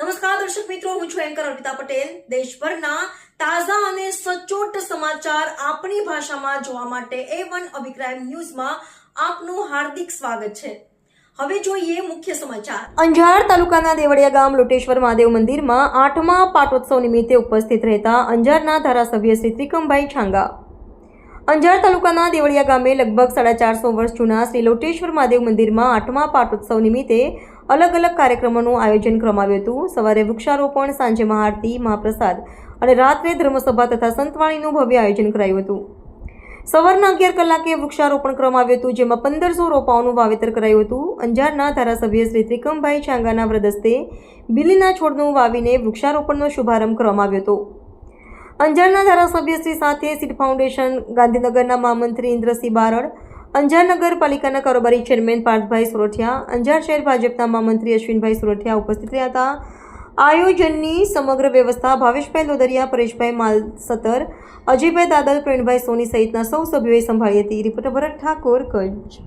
નમસ્કાર, દર્શક મિત્રો, હું છું એન્કર અર્પિતા પટેલ. દેશભરના તાજા અને સચોટ સમાચાર આપણી ભાષામાં જોવા માટે એ વન અભિક્રાઇમ ન્યૂઝમાં આપનું હાર્દિક સ્વાગત છે. હવે જોઈએ મુખ્ય સમાચાર. અંજાર તાલુકાના દેવળિયા ગામ લોટેશ્વર મહાદેવ મંદિરમાં આઠમા પાટોત્સવ નિમિત્તે ઉપસ્થિત રહેતા અંજારના ધારાસભ્ય શ્રી ત્રિકમભાઈ છાંગા. અંજાર તાલુકાના દેવળિયા ગામે લગભગ સાડા ચારસો વર્ષ જૂના શ્રી લોટેશ્વર મહાદેવ મંદિરમાં આઠમા પાટોત્સવ નિમિત્તે અલગ અલગ કાર્યક્રમોનું આયોજન કરવામાં આવ્યું હતું. સવારે વૃક્ષારોપણ, સાંજે મહાઆરતી, મહાપ્રસાદ અને રાત્રે ધર્મસભા તથા સંતવાણીનું ભવ્ય આયોજન કરાયું હતું. સવારના અગિયાર કલાકે વૃક્ષારોપણ કરવામાં આવ્યું હતું, જેમાં પંદરસો રોપાઓનું વાવેતર કરાયું હતું. અંજારના ધારાસભ્ય શ્રી ત્રિકમભાઈ છાંગાના વ્રદસ્તે બિલીના છોડનું વાવીને વૃક્ષારોપણનો શુભારંભ કરવામાં આવ્યો હતો. અંજારના ધારાસભ્યશ્રી સાથે સીટ ફાઉન્ડેશન, ગાંધીનગરના મહામંત્રી ઇન્દ્રસિંહ બારડ અંજાર નગરપાલિકાના કારોબારી ચેરમેન પાર્થભાઈ સુરઠિયા, અંજાર શહેર ભાજપના મહામંત્રી અશ્વિનભાઈ સુરઠિયા ઉપસ્થિત રહ્યા હતા. આયોજનની સમગ્ર વ્યવસ્થા ભાવેશભાઈ લોદરિયા, પરેશભાઈ માલસતર, અજયભાઈ દાદલ પ્રેણભાઈ સોની સહિતના સૌ સભ્યોએ સંભાળી હતી. રિપોર્ટર ભરત ઠાકોર, કચ્છ.